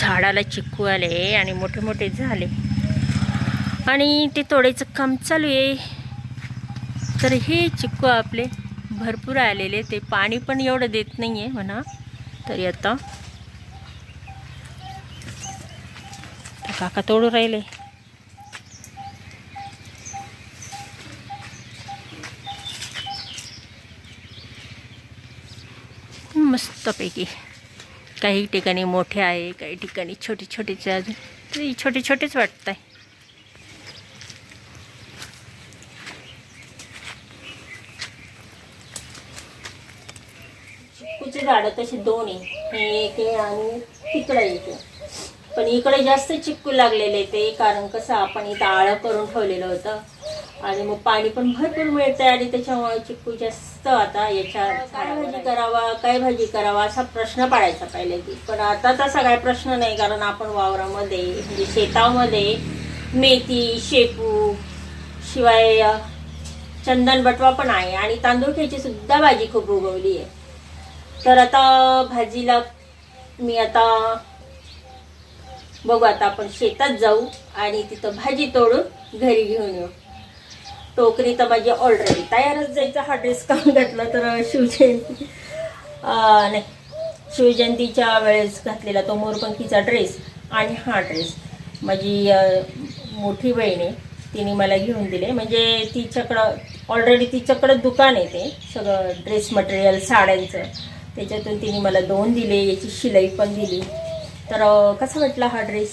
झाडाला चिक्कू आले आणि मोठे मोठे झाले. आणि ते तोडायचं काम चालू आहे. तर हे चिक्कू आपले भरपूर आलेले ते पाणी पण एवढं देत नाही आहे म्हणा. तरी आता काका तोडू राहिले. मस्तपैकी. काही ठिकाणी मोठे आहे काही ठिकाणी छोटे छोटेचे अजून तरी छोटे छोटेच वाटत आहे चिक्कूची झाडं तसे दोन आहे. हे एक आहे आणि तिकडं एक आहे. पण इकडे जास्त चिक्कू लागलेले ते कारण कसं आपण इथं आळं करून ठेवलेलं होतं. आणि मग पाणी पण भरपूर मिळतंय आणि त्याच्यामुळे चिक्कू जास्त आता याच्या काय भाजी करावा काय भाजी करावा असा प्रश्न पडायचा पहिले की पण आता तसा काय प्रश्न नाही कारण आपण वावरामध्ये म्हणजे शेतामध्ये मेथी शेपू शिवाय चंदन बटवा पण आहे आणि तांदूळ ख्याची सुद्धा भाजी खूप उगवली आहे. तर आता भाजीला मी आता बघू आता आपण शेतात जाऊ आणि तिथं भाजी तोडून घरी घेऊन येऊ. टोकरी तर माझी ऑलरेडी तयारच जायचा. हा ड्रेस काढून घातला तर शिवजयंती. नाही शिवजयंतीच्या वेळेस घातलेला तो मोरपंखीचा ड्रेस आणि हा ड्रेस माझी मोठी बहीण आहे तिने मला घेऊन दिले. म्हणजे तिच्याकडं ऑलरेडी तिच्याकडं दुकान आहे ते सगळं ड्रेस मटेरियल साड्यांचं. त्याच्यातून तिने मला दोन दिले याची शिलाई पण दिली. तर कसा वाटला हा ड्रेस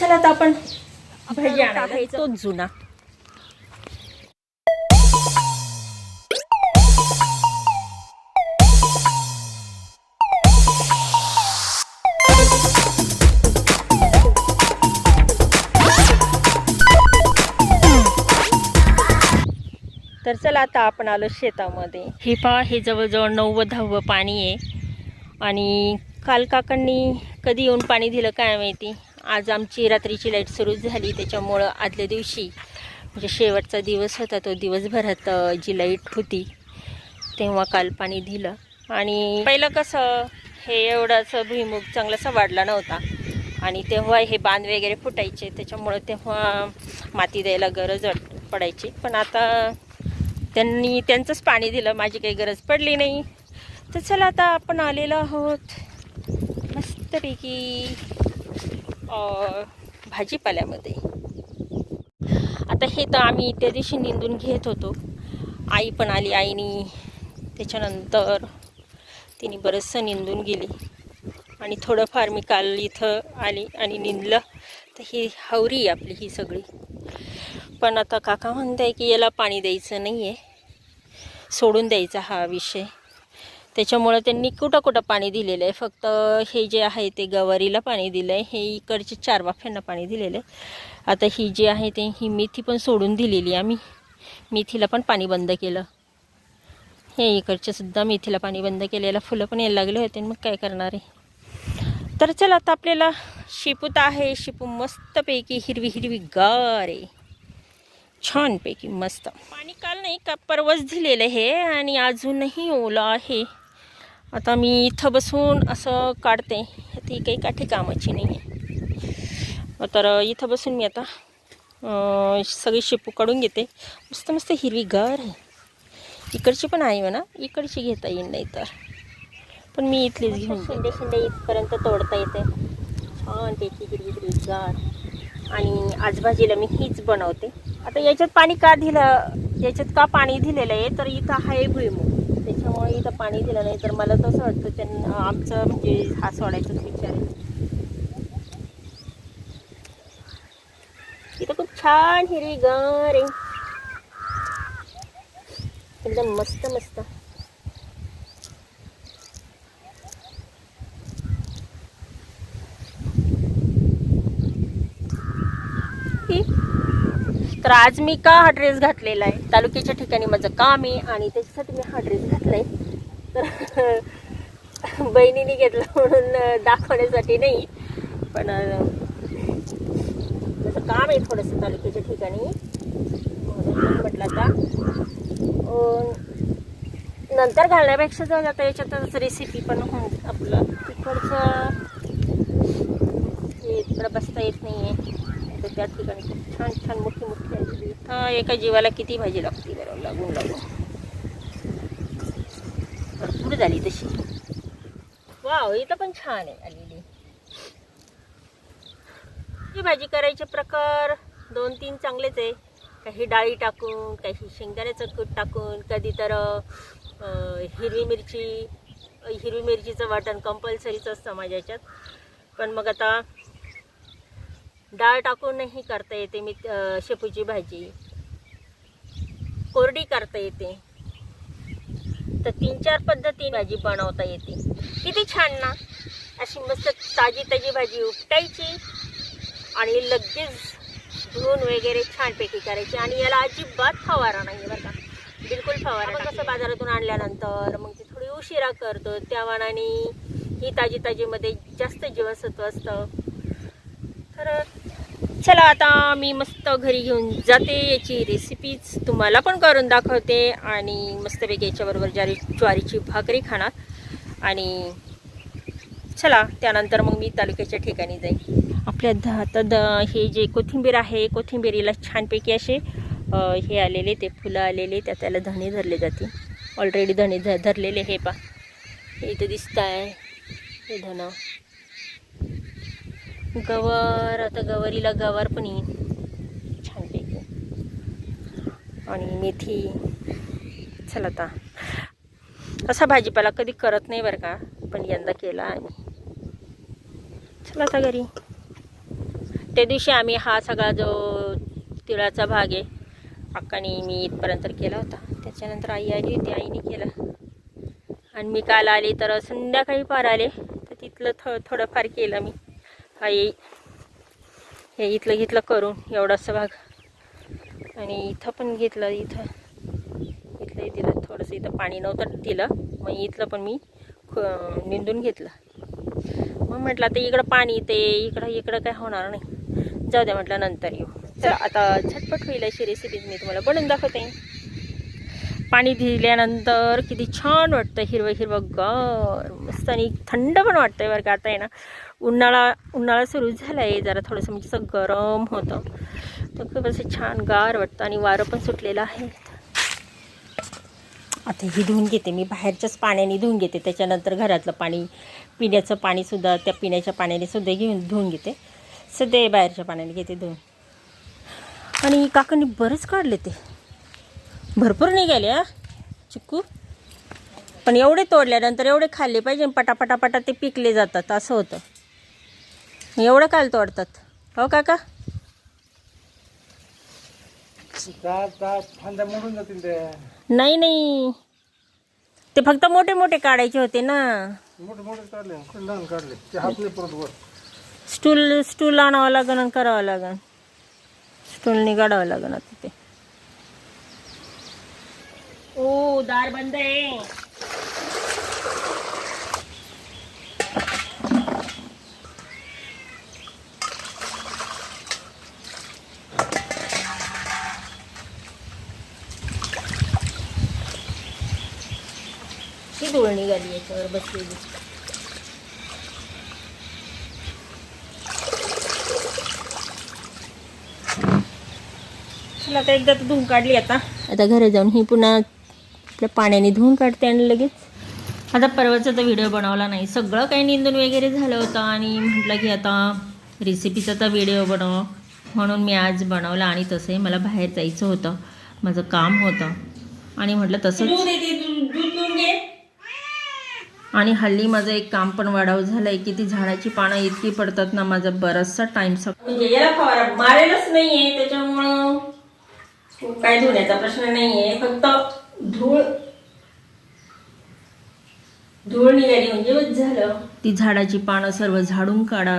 चला आता आपण भाजी आणायला. तोच जुना. तर चला आता आपण आलो शेतामध्ये. हे पहा हे जवळजवळ नव्वद दहावं पाणी आहे. आणि काल काकांनी कधी येऊन पाणी दिलं काय माहिती? आज आमची रात्रीची लाइट सुरू झाली त्याच्यामुळं आदल्या दिवशी म्हणजे शेवटचा दिवस होता तो दिवसभरात जी लाइट होती तेव्हा काल पाणी दिलं. आणि पहिलं कसं हे एवढासा भुईमुग चांगलासा वाढला नव्हता. आणि तेव्हा हे बांध वगैरे फुटायचे त्याच्यामुळं तेव्हा माती द्यायला गरज पडायची. पण आता त्यांनी त्यांचंच पाणी दिलं माझी काही गरज पडली नाही. तर चला आता आपण आलेलो आहोत. मस्तपैकी. भाजीपाल्यामध्ये. आता हे तर आम्ही त्या दिवशी निंदून घेत होतो. आई पण आली आईनी त्याच्यानंतर तिने बरंचसं निंदून गेली. आणि थोडंफार मी काल इथं आली आणि निंदलं. तर ही हवरी आहे आपली ही सगळी. पण आता काका म्हणताय की याला पाणी द्यायचं नाही आहे सोडून द्यायचा हा विषय. त्याच्यामुळं त्यांनी कुठं कुठं पाणी दिलेलं आहे फक्त हे जे आहे ते गवारीला पाणी दिलं आहे हे इकडचे चार वाफ्यांना पाणी दिलेलं आहे आता ही जी आहे ते ही मेथी पण सोडून दिलेली आम्ही. मेथीला पण पाणी बंद केलं. हे इकडचे सुद्धा मेथीला पाणी बंद केलेलं. फुलं पण यायला लागले होते मग काय करणार आहे? तर चला आता आपल्याला शिपूत आहे. शिपू मस्तपैकी हिरवी हिरवी गार आहे. छानपैकी मस्त. पाणी काल नाही का परवाच दिलेलं आहे आणि अजूनही ओलं आहे. आता मी इथं बसून असं काढते. ती काही काठी कामाची नाही. आहे तर इथं बसून मी आता सगळी शेपू काढून घेते. मस्त मस्त हिरवी गार आहे. इकडची पण आहे म्हणा. इकडची घेता येईल नाही तर. पण मी इथलीच घेऊन शिंदे शिंदे इथपर्यंत तोडता येते. छान त्याची हिरवी हिरवी गार. आणि आज भाजीला मी हीच बनवते. आता याच्यात पाणी का दिलं? याच्यात का पाणी दिलेलं आहे? तर इथं आहे भुईमुग. त्याच्यामुळे इथं पाणी दिलं नाही. तर मला तसं वाटतं त्यांना आमचं म्हणजे हा सोडायचाच विचार आहे. इथं खूप छान हिरवीगार आहे. एकदम मस्त मस्त ही. तर आज मी का हा ड्रेस घातलेला आहे? तालुक्याच्या ठिकाणी माझं काम आहे आणि त्याच्यासाठी मी हा ड्रेस घातलाय. तर बहिणीने घेतला म्हणून दाखवण्यासाठी नाही. पण त्याचं काम आहे थोडंसं तालुक्याच्या ठिकाणी. म्हटलं आता नंतर घालण्यापेक्षा जर आता याच्यातच रेसिपी पण होऊन आपलं. तिकडचं हे बसता येत नाही आहे तर त्या ठिकाणी खूप छान छान मोठी मोठी आलेली हा एका जीवाला किती भाजी लागते बरं? लागून लागून. भरपूर झाली तशी. वाव इथं पण छान आहे आलेली. ही भाजी करायचे प्रकार दोन तीन चांगलेच आहे. काही डाळी टाकून काही शेंगदाण्याचं कूट टाकून कधी तर हिरवी मिरची हिरवी मिरचीचं वाटण कंपल्सरीच असतं माझ्या याच्यात पण मग आता डाळ टाकूनही करता येते मी शेपूची भाजी. कोरडी करता येते. तर तीन चार पद्धती भाजी बनवता येते. किती छान ना? अशी मस्त ताजी ताजी भाजी उपटायची आणि लगेच धुवून वगैरे छानपैकी करायची. आणि याला अजिबात फवारा नाही बरं का. बिलकुल फवारा कसं बाजारातून आणल्यानंतर मग ती थोडी उशिरा करतो त्या मानाने ही ताजी ताजीमध्ये जास्त जीवनसत्व असतं. तर चला आता मी मस्त घरी घेऊन जाते. याची रेसिपीज तुम्हाला पण करून दाखवते. आणि मस्तपैकी याच्याबरोबर ज्वारी ज्वारीची भाकरी खाणार. आणि चला त्यानंतर मग मी तालुक्याच्या ठिकाणी जाईन. आपल्या ध आता द हे जे कोथिंबीर आहे कोथिंबीरीला छानपैकी असे हे आलेले ते फुलं आलेले त्या त्याला धणे धरले जाते ऑलरेडी धणे ध धरलेले हे पा हे इथं दिसत आहे हे धणं. गवर आता गवारीला गवार पण येईल छानपैकी आणि मेथी. चला आता. असा भाजीपाला कधी करत नाही बरं का पण यंदा केला आणि चला आता घरी. त्या दिवशी आम्ही हा सगळा जो तिळाचा भाग आहे अक्काने मी इथपर्यंत केला होता. त्याच्यानंतर आई आली होती आईने केला. आणि मी काल आले तर संध्याकाळी पार आले तर तिथलं थ थोडंफार केलं मी. काही हे इथलं घेतलं करून एवढासा भाग. आणि इथं पण घेतलं इथं. इथलंही दिलं थोडंसं इथं पाणी नव्हतं दिलं. मग इथलं पण मी ख- निंदून घेतलं. मग म्हटलं आता इकडं पाणी ते इकडं इकडं काय होणार नाही. जाऊ द्या म्हटलं नंतर येऊ. तर आता झटपट होईल अशी रेसिपी मी तुम्हाला बनवून दाखवते. पाणी दिल्यानंतर किती छान वाटतं हिरवं हिरवं गार मस्त आणि थंड पण वाटतंय बरं का. आता आहे ना उन्हाळा उन्हाळा सुरू झाला आहे जरा थोडंसं म्हणजे असं गरम होतं. तर खूप असं छान गार वाटतं आणि वारं पण सुटलेलं आहे. आता ही धुवून घेते मी. बाहेरच्याच पाण्याने धुवून घेते. त्याच्यानंतर घरातलं पाणी पिण्याचं पाणीसुद्धा त्या पिण्याच्या पाण्याने सुद्धा घेऊन धुवून घेते. सध्या बाहेरच्या पाण्याने घेते धुवून. आणि काकांनी बरंच काढले ते. भरपूर निघाले हा. चिक्कू. पण एवढे तोडल्यानंतर एवढे खाल्ले पाहिजे पटापटापटा ते पिकले जातात असं होतं. एवढं काल तोडतात. हो काका? नाही नाही. ते फक्त मोठे मोठे काढायचे होते ना. मोठे मोठे काढले. कुठे लहान काढले. ते हात नाही परत वर. स्टूल स्टूल आणावं लागेल आणि करावं लागेल स्टूलने काढावं लागेल आता ते. ओ दार बंद आहे ही धूळ निघाली याच्यावर बसलेली. चला आता एकदा तर धुवून काढली आता. आता घरी जाऊन ही पुन्हा आपल्या पाण्याने धुवून काढते आणि लगेच. आता परवाचा तर व्हिडिओ बनवला नाही. सगळं काही निंदून वगैरे झालं होतं आणि म्हटलं की आता रेसिपीचा तर व्हिडिओ बनव. म्हणून मी आज बनवला आणि तसंही मला बाहेर जायचं होतं. माझं काम होतं. आणि म्हटलं तसंच आणि हल्ली माझं एक काम पण वाढाव झालंय की ती झाडाची पानं इतकी पडतात ना माझा बराचसा टाइम म्हणजे याला फवारा. मारेलच नाहीये त्याच्यामुळं काय धुण्याचा प्रश्न नाहीये. फक्त धूळ धूळ निघाली म्हणजे झालं. ती झाडाची पानं सर्व झाडून काढा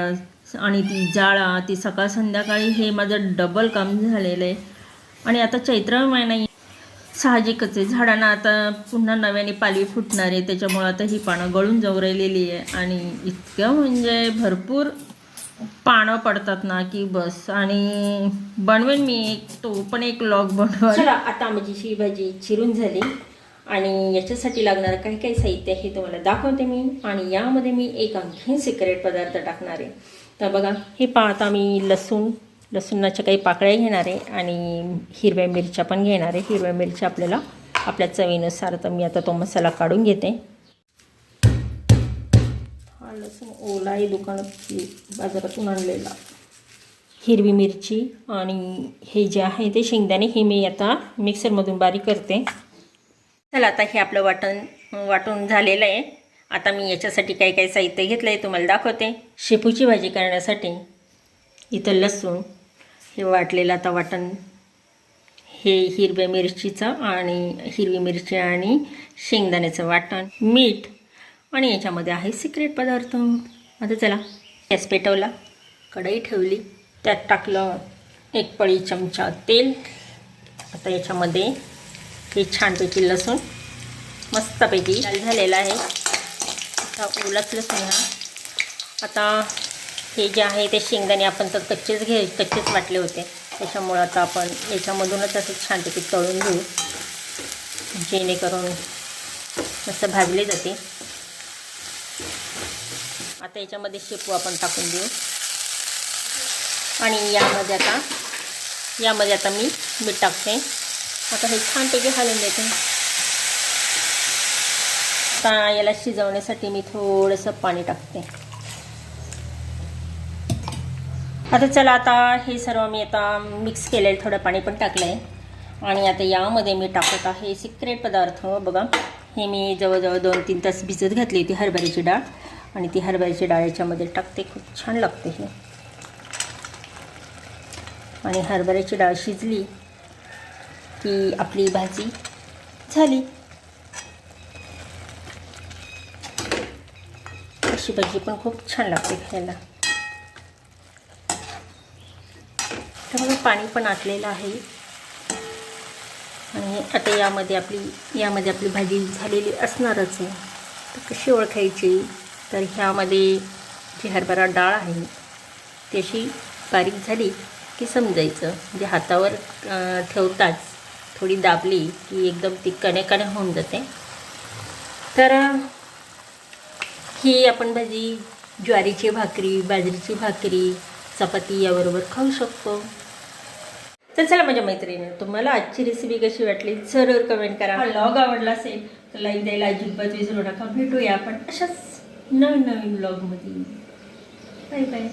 आणि ती जाळा ती सकाळ संध्याकाळी हे माझं डबल काम झालेलं आहे. आणि आता चैत्र महिना. साहजिकच आहे. झाडांना आता पुन्हा नव्याने पालवी फुटणार आहे. त्याच्यामुळं आता ही पानं गळून जाऊ राहिलेली आहे. आणि इतकं म्हणजे भरपूर पानं पडतात ना की बस. आणि बनवेन मी एक तो पण एक लॉग बनवा आता आमची ही भाजी चिरून झाली. आणि याच्यासाठी लागणारं काही काही साहित्य हे तुम्हाला दाखवते मी. आणि यामध्ये मी एक आणखीन सिक्रेट पदार्थ टाकणार आहे. तर बघा हे पाहता मी लसूण लसूणाच्या काही पाकळ्या घेणार आहे आणि हिरव्या मिरच्या पण घेणार आहे. हिरव्या मिरच्या आपल्याला आपल्या चवीनुसार तर मी आता तो मसाला काढून घेते. हा लसूण ओला आहे दुकानात बाजारातून आणलेला. हिरवी मिरची आणि हे जे आहे ते शेंगदाणे हे मी आता मिक्सरमधून बारीक करते. चला आता हे आपलं वाटण वाटून झालेलं आहे. आता मी याच्यासाठी काही काही साहित्य घेतलं आहे तुम्हाला दाखवते. शेपूची भाजी करण्यासाठी इथं लसूण हे वाटलेलं आता वाटण. हे हिरव्या मिरचीचं आणि हिरवी मिरची आणि शेंगदाण्याचं वाटण. मीठ. आणि याच्यामध्ये आहे सिक्रेट पदार्थ. आता चला गॅस पेटवला. कढई ठेवली. त्यात टाकलं एक पळी चमचा तेल. आता याच्यामध्ये हे छानपैकी लसूण. मस्तपैकी झालेलं झालेला आहे. आता ओलाच लसूण. हा आता हे जे आहे ते शेंगदाणे आपण तर कच्चेच घे कच्चेच वाटले होते. त्याच्यामुळं आता आपण याच्यामधूनच असं छानपैकी तळून घेऊ. जेणेकरून मस्त भाजले जाते. आता याच्यामध्ये शेपू आपण टाकून देऊ. आणि यामध्ये आता यामध्ये आता मी मीठ टाकते. आता हे छानपैकी हलवून देते. आता याला शिजवण्यासाठी मी थोडंसं पाणी टाकते. आता चला आता हे सर्व मी आता मिक्स केलं आहे थोडं पाणी पण टाकलं आहे आणि आता यामध्ये मी टाकत आहे सिक्रेट पदार्थ. बघा हे मी जवळजवळ दोन तीन तास भिजत घातली होती हरभऱ्याची डाळ. आणि ती हरभऱ्याची डाळ याच्यामध्ये टाकते खूप छान लागते हे. आणि हरभऱ्याची डाळ शिजली की आपली भाजी झाली. अशी भाजी पण खूप छान लागते खायला. तर बघा पाणी पण आटलेलं आहे. आणि आता यामध्ये आपली यामध्ये आपली भाजी झालेली असणारच आहे. तर कशी ओळखायची? तर ह्यामध्ये जी हरभरा डाळ आहे ती अशी बारीक झाली की समजायचं. म्हणजे हातावर ठेवताच थोडी दाबली की एकदम ती कणे कणे होऊन जाते. तर ही आपण भाजी ज्वारीची भाकरी बाजरीची भाकरी चपाती याबरोबर खाऊ शकतो. तर चला माझ्या मैत्रिणी तुम्हाला आजची रेसिपी कशी वाटली? जरूर कमेंट करा. ब्लॉग आवडला असेल तर लाईक द्यायला अजिबात विसरू नका. भेटूया आपण अशाच नवीन नवीन ब्लॉगमध्ये बाय बाय